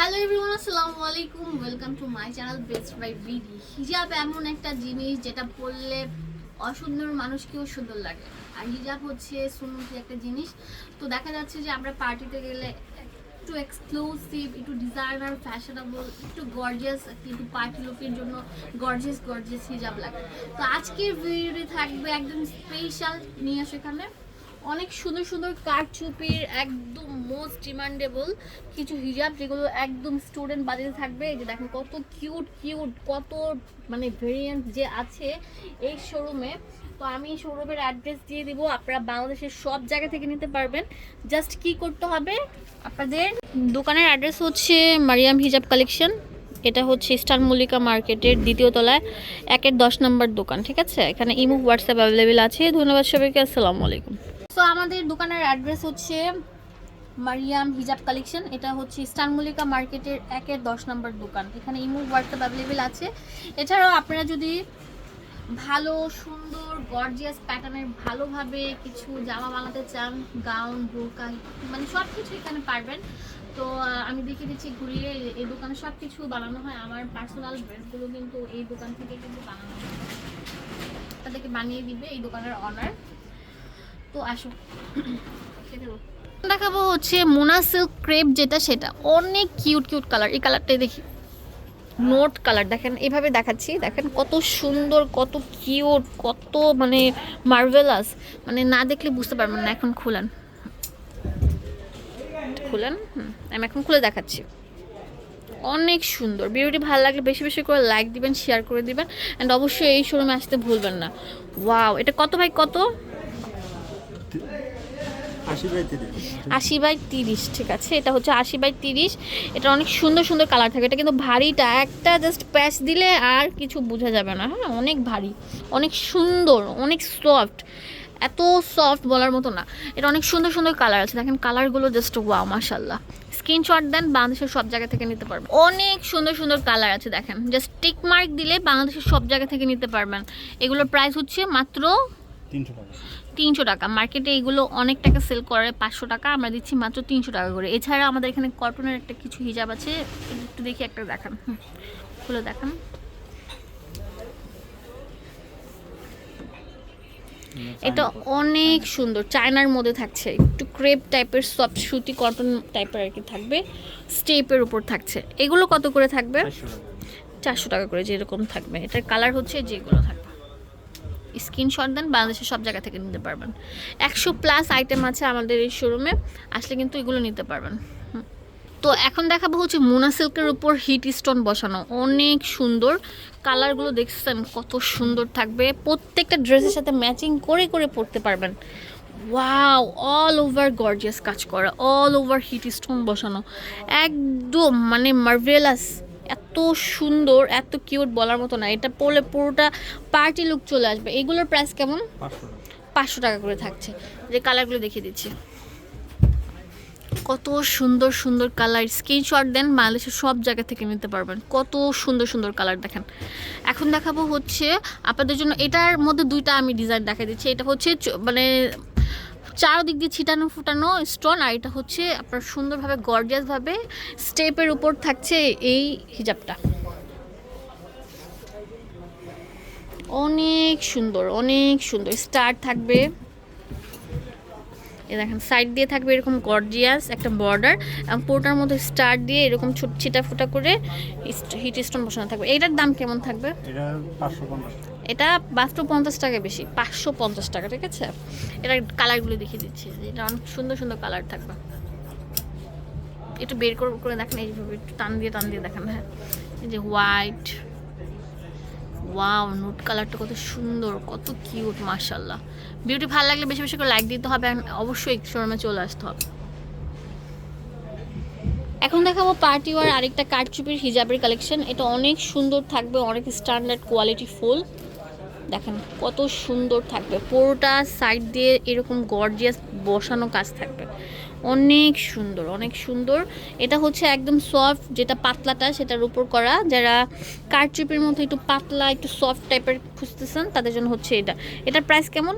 Hello everyone আসসালামু আলাইকুম welcome to my channel best buy BD হিজাব এমন একটা জিনিস যেটা পরলে অসুন্দর মানুষকেও সুন্দর লাগে। আর হিজাব হচ্ছে সুন্দর একটা জিনিস। তো দেখা যাচ্ছে যে আমরা পার্টিতে গেলে একটু এক্সক্লুসিভ একটু ডিজাইনার ফ্যাশনেবল একটু গর্জিয়াস একটু পার্টি লুকের জন্য গর্জিয়াস গর্জিয়াস হিজাব লাগে। তো আজকের ভিডিওটি থাকবে একদম স্পেশাল নিয়ে আসে এখানে। অনেক সুন্দর সুন্দর কারচুপির একদম মোস্ট ডিমান্ডেবল কিছু হিজাব যেগুলো একদম স্টুডেন্ট বাজেটে থাকবে। যে দেখেন কত কিউট কিউট কত মানে ভেরিয়েন্ট যে আছে এই শোরুমে তো আমি শোরুমের অ্যাড্রেস দিয়ে দিব, আপনারা বাংলাদেশের সব জায়গা থেকে নিতে পারবেন। জাস্ট কি করতে হবে? আপনাদের দোকানের অ্যাড্রেস হচ্ছে মারিয়াম হিজাব কালেকশন এটা হচ্ছে স্টার মল্লিকা মার্কেটের দ্বিতীয় তলায়, একের দশ নম্বর দোকান, ঠিক আছে? এখানে ইমো, হোয়াটসঅ্যাপ অ্যাভেলেবেল আছে। ধন্যবাদ সবাইকে, আসসালামু আলাইকুম। তো আমাদের দোকানের অ্যাড্রেস হচ্ছে মারিয়াম হিজাব কালেকশন এটা হচ্ছে স্টার মল্লিকা মার্কেটের একের দশ নম্বর দোকান। এখানে ইমো হোয়াটসঅ্যাপ অ্যাভেলেবেল আছে। এছাড়াও আপনারা যদি ভালো, সুন্দর গর্জিয়াস প্যাটার্নের ভালোভাবে কিছু জামা বানাতে চান গাউন বোরকা মানে সব কিছু এখানে পারবেন। তো আমি দেখিয়ে দিচ্ছি, ঘুরিয়ে এই- এই দোকানে সব কিছু বানানো হয়। আমার পার্সোনাল ড্রেসগুলো কিন্তু এই দোকান থেকে কিন্তু বানানো হয়। তাদেরকে বানিয়ে দিবে এই দোকানের অনার তো আসো। দেখাবো হচ্ছে মোনা সিল্ক ক্রেপ যেটা সেটা। অনেক কিউট কিউট কালার এই কালারটাই দেখি। নোট কালার দেখেন, এভাবে দেখাচ্ছি। দেখেন কত সুন্দর, কত কিউট কত মানে মার্ভেলাস মানে না দেখলে বুঝতে পারবেন না। এখন খুলেন। খুলেন? আমি এখন খুলে দেখাচ্ছি। অনেক সুন্দর। ভিডিওটি ভালো লাগলে বেশি বেশি করে লাইক দিবেন শেয়ার করে দিবেন। অ্যান্ড অবশ্যই এই শোরুমে আসতে ভুলবেন না। ওয়াও এটা কত ভাই কত? আশি বাই তিরিশ। ঠিক আছে। এটা হচ্ছে আশি বাই তিরিশ। এটা অনেক সুন্দর সুন্দর কালার থাকে এটা কিন্তু ভারীটা একটা জাস্ট প্যাচ দিলে আর কিছু বোঝা যাবে না। হ্যাঁ অনেক ভারী অনেক সুন্দর অনেক সফট এত সফট বলার মতো না। এটা অনেক সুন্দর সুন্দর কালার আছে। দেখেন কালারগুলো জাস্ট ওয়াও মাশাল্লাহ স্ক্রিনশট দেন বাংলাদেশের সব জায়গা থেকে নিতে পারবেন। অনেক সুন্দর সুন্দর কালার আছে দেখেন। জাস্ট টিক মার্ক দিলে বাংলাদেশের সব জায়গা থেকে নিতে পারবেন। এগুলোর প্রাইস হচ্ছে মাত্র তিনশো টাকা। তিনশো টাকা। মার্কেটে এগুলো অনেক টাকা সেল করে পাঁচশো টাকা আমরা দিচ্ছি মাত্র তিনশো টাকা করে। এছাড়া আমাদের এখানে কটনের একটা কিছু হিজাব আছে একটু দেখি একটা দেখান। খুলে দেখান। এটা অনেক সুন্দর চায়নার মধ্যে থাকছে। একটু ক্রেপ টাইপের সফট সুতি কটন টাইপের আর কি থাকবে। স্টেপের উপর থাকছে। এগুলো কত করে থাকবে? চারশো টাকা। করে যেরকম থাকবে। এটার কালার হচ্ছে যেগুলো থাকবে। স্ক্রিনশট দেন, বাংলাদেশের সব জায়গা থেকে নিতে পারবেন। একশো প্লাস আইটেম আছে আমাদের এই শোরুমে আসলে কিন্তু এগুলো নিতে পারবেন। তো এখন দেখাবো হচ্ছে মোনা সিল্কের উপর হিট স্টোন বসানো। অনেক সুন্দর। কালারগুলো দেখছেন, কত সুন্দর থাকবে। প্রত্যেকটা ড্রেসের সাথে ম্যাচিং করে করে পরতে পারবেন। ওয়াও অল ওভার গর্জিয়াস কাজ করা অল ওভার হিট স্টোন বসানো। একদম মানে মার্ভেলাস এত সুন্দর এত কিউট বলার মতো না। এটা পরলে পুরোটা পার্টি লুক চলে আসবে। এগুলোর প্রাইস কেমন? পাঁচশো টাকা। করে থাকছে। যে কালারগুলো দেখিয়ে দিচ্ছি। কত সুন্দর সুন্দর কালার স্ক্রিনশট দেন বাংলাদেশের সব জায়গা থেকে নিতে পারবেন। কত সুন্দর সুন্দর কালার দেখেন। এখন দেখাবো হচ্ছে আপনাদের জন্য এটার মধ্যে দুইটা আমি ডিজাইন দেখা দিচ্ছি। এটা হচ্ছে মানে চারদিক দিয়ে ছিটানো ফুটানো স্টোন, আর এটা হচ্ছে আপনার সুন্দরভাবে গর্জিয়াসভাবে স্টেপের উপর থাকছে এই হিজাবটা। অনেক সুন্দর অনেক সুন্দর। স্টার থাকবে। এ দেখেন সাইড দিয়ে থাকবে এরকম গর্জিয়াস একটা বর্ডার এবং পুরোটার মধ্যে স্টার দিয়ে এরকম ছোট ছিটা ফুটা করে হিট স্টোন বসানো থাকবে। এটার দাম কেমন থাকবে? এটা পাঁচশো পঞ্চাশ। টাকা এটা মাত্র পঞ্চাশ টাকা বেশি পাঁচশো পঞ্চাশ টাকা ঠিক আছে? এটার কালারগুলো দেখিয়ে দিচ্ছি এটা অনেক সুন্দর সুন্দর কালার থাকবে। একটু বের করে করে দেখেন এইভাবে একটু টান দিয়ে টান দিয়ে দেখেন হ্যাঁ। এই যে হোয়াইট ওয়াও নোট কালারটা কত সুন্দর, কত কিউট মার্শাল্লাহ বিউটি ভালো লাগলে বেশি বেশি করে লাইক দিতে হবে অবশ্যই শোরুমে চলে আসতে হবে। এখন দেখাবো পার্টি ওয়ার আরেকটা কারচুপির হিজাবের কালেকশন এটা অনেক সুন্দর থাকবে, অনেক স্ট্যান্ডার্ড কোয়ালিটি ফুল। দেখেন কত সুন্দর থাকবে, পুরোটা সাইড দিয়ে এরকম গর্জিয়াস বসানো কাজ থাকবে। অনেক সুন্দর অনেক সুন্দর। এটা হচ্ছে একদম সফট যেটা পাতলাটা সেটার উপর করা। যারা কারচুপির মধ্যে একটু পাতলা একটু সফট টাইপের খুঁজতেছেন তাদের জন্য হচ্ছে এটা। এটার প্রাইস কেমন?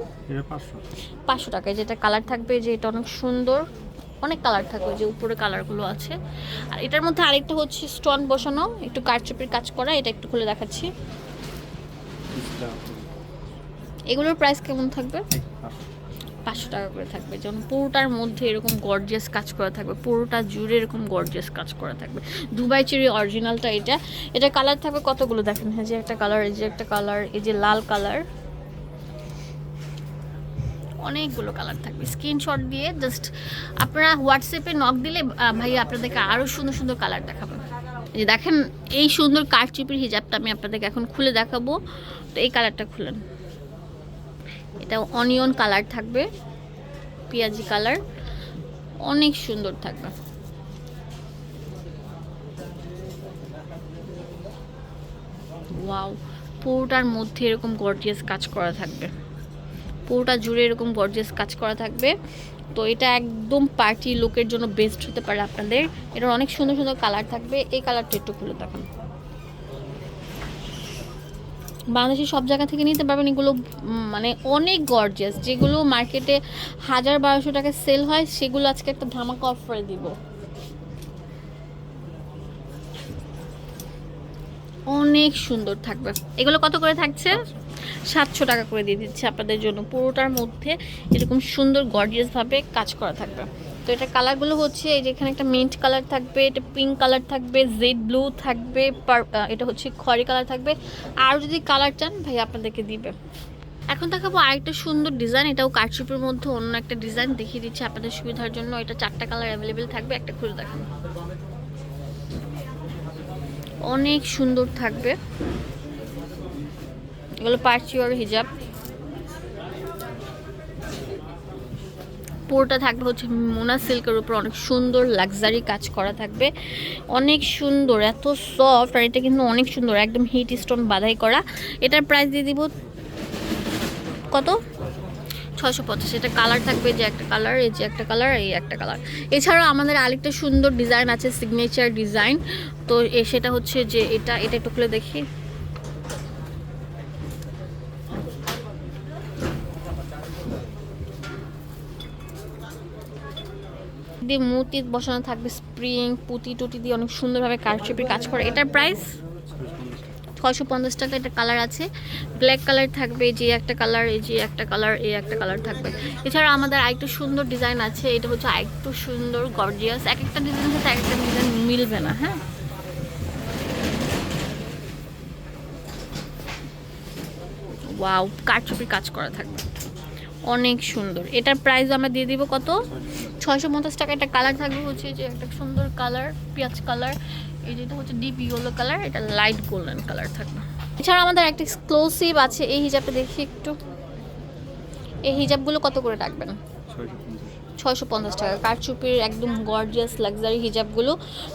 পাঁচশো। টাকায়। যেটা কালার থাকবে যে এটা অনেক সুন্দর। অনেক কালার থাকবে যে উপরে কালারগুলো আছে। আর এটার মধ্যে আরেকটা হচ্ছে স্টোন বসানো একটু কারচুপির কাজ করা। এটা একটু খুলে দেখাচ্ছি। এগুলোর প্রাইস কেমন থাকবে? পাঁচশো টাকা করে থাকবে। যেমন পুরোটার মধ্যে এরকম গর্জিয়াস কাজ করা থাকবে, পুরোটা জুড়ে এরকম গর্জিয়াস কাজ করা থাকবে। দুবাই চেরি অরিজিনালটা এটা। এটা কালার থাকবে কতগুলো? দেখেন হ্যাঁ যে একটা কালার এই যে একটা কালার এই যে লাল কালার অনেকগুলো কালার থাকবে। স্ক্রিনশট দিয়ে জাস্ট আপনারা হোয়াটসঅ্যাপে নক দিলে ভাই আপনাদেরকে আরও সুন্দর সুন্দর কালার দেখাবো। যে দেখেন, এই সুন্দর কারচুপির হিজাবটা আমি আপনাদেরকে এখন খুলে দেখাবো। তো এই কালারটা খুলেন। এটা অনিয়ন কালার থাকবে, পেঁয়াজি কালার অনেক সুন্দর থাকবে। ওয়াও পুরোটার মধ্যে এরকম গর্জিয়াস কাজ করা থাকবে। পুরোটা জুড়ে এরকম গর্জিয়াস কাজ করা থাকবে। তো এটা একদম পার্টি লোকের জন্য বেস্ট হতে পারে আপনাদের। এটার অনেক সুন্দর সুন্দর কালার থাকবে। এই কালারটা একটু খুলে দেখান। বাংলাদেশের সব জায়গা থেকে নিতে পারবেন। এগুলো মানে অনেক গর্জিয়াস যেগুলো মার্কেটে হাজার বারোশো টাকা সেল হয়, সেগুলো আজকে একটা ধামাকা অফারে দিব। অনেক সুন্দর থাকবে। এগুলো কত করে থাকছে? সাতশো টাকা করে দিয়ে দিচ্ছে আপনাদের জন্য। পুরোটার মধ্যে এরকম সুন্দর গর্জিয়াসভাবে কাজ করা থাকবে। এটা কালারগুলো হচ্ছে এই যে এখানে একটা মিন্ট কালার থাকবে, এটা পিঙ্ক কালার থাকবে জেড ব্লু থাকবে এটা হচ্ছে খয়েরি কালার থাকবে। আর যদি কালার চান, ভাই আপনাদেরকে দিবে। এখন দেখাবো আরেকটা সুন্দর ডিজাইন এটাও কারচুপের মধ্যে অন্য একটা ডিজাইন দেখিয়ে দিচ্ছি আপনাদের সুবিধার জন্য। এটা চারটা কালার অ্যাভেলেবেল থাকবে, একটা খুলে দেখান অনেক সুন্দর থাকবে। এগুলো পার্চিওর হিজাব। পুরোটা থাকবে হচ্ছে মোনা সিল্কের উপর অনেক সুন্দর লাক্সারি কাজ করা থাকবে। অনেক সুন্দর, এত সফট আর এটা কিন্তু অনেক সুন্দর, একদম হিট স্টোন বাধাই করা। এটার প্রাইস দিয়ে দিব কত? ছশো পঞ্চাশ। এটা কালার থাকবে যে একটা কালার এই যে একটা কালার এই একটা কালার এছাড়াও আমাদের আরেকটা সুন্দর ডিজাইন আছে সিগনেচার ডিজাইন তো সেটা হচ্ছে যে এটা এটা একটু খুলে দেখি। দিয়ে মুতি বসানো থাকবে স্প্রিং পুঁতি টুটি দিয়ে অনেক সুন্দরভাবে কারচুপির কাজ করে। এটার প্রাইস ছয়শো পঞ্চাশ টাকা, এটা কালার আছে। ব্ল্যাক কালার থাকবে যে একটা কালার এই যে একটা কালার এই একটা কালার থাকবে। এছাড়া আমাদের আরেকটু সুন্দর ডিজাইন আছে, এটা হচ্ছে আরেকটু সুন্দর গর্জিয়াস এক একটা ডিজাইনের সাথে এক একটা ডিজাইন মিলবে না হ্যাঁ? ওয়াও কারচুপির কাজ করা থাকবে। অনেক সুন্দর। এটার প্রাইস আমরা দিয়ে দিব কত? ছয়শো পঞ্চাশ টাকা একটা কালার থাকবে হচ্ছে যে একটা সুন্দর কালার পেঁয়াজ কালার এই যেটা হচ্ছে ডিপ ইয়েলো কালার এটা লাইট গোল্ডেন কালার থাকবে। এছাড়া আমাদের একটা এক্সক্লোসিভ আছে, এই হিজাবটা দেখি একটু। এই হিজাবগুলো কত করে রাখবেন? ছয়শো পঞ্চাশ টাকা। কারচুপির একদম গর্জিয়াস লাক্সারি হিজাবগুলো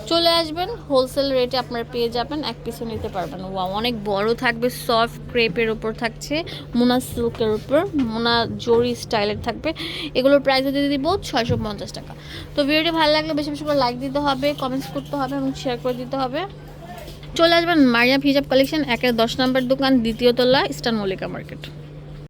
চলে আসবেন। হোলসেল রেটে আপনারা পেয়ে যাবেন। এক পিসও নিতে পারবেন। ওয়া অনেক বড় থাকবে সফট ক্রেপের ওপর থাকছে, মোনা সিল্কের উপর। মোনা জরি স্টাইলের থাকবে। এগুলোর প্রাইস দিয়ে দিব ছয়শো পঞ্চাশ টাকা। তো ভিডিওটি ভালো লাগলে বেশি বেশি করে লাইক দিতে হবে কমেন্টস করতে হবে এবং শেয়ার করে দিতে হবে। চলে আসবেন মারিয়াম হিজাব কালেকশন একের দশ নম্বর দোকান, দ্বিতীয় তলা ইস্টার্ন মল্লিকা মার্কেট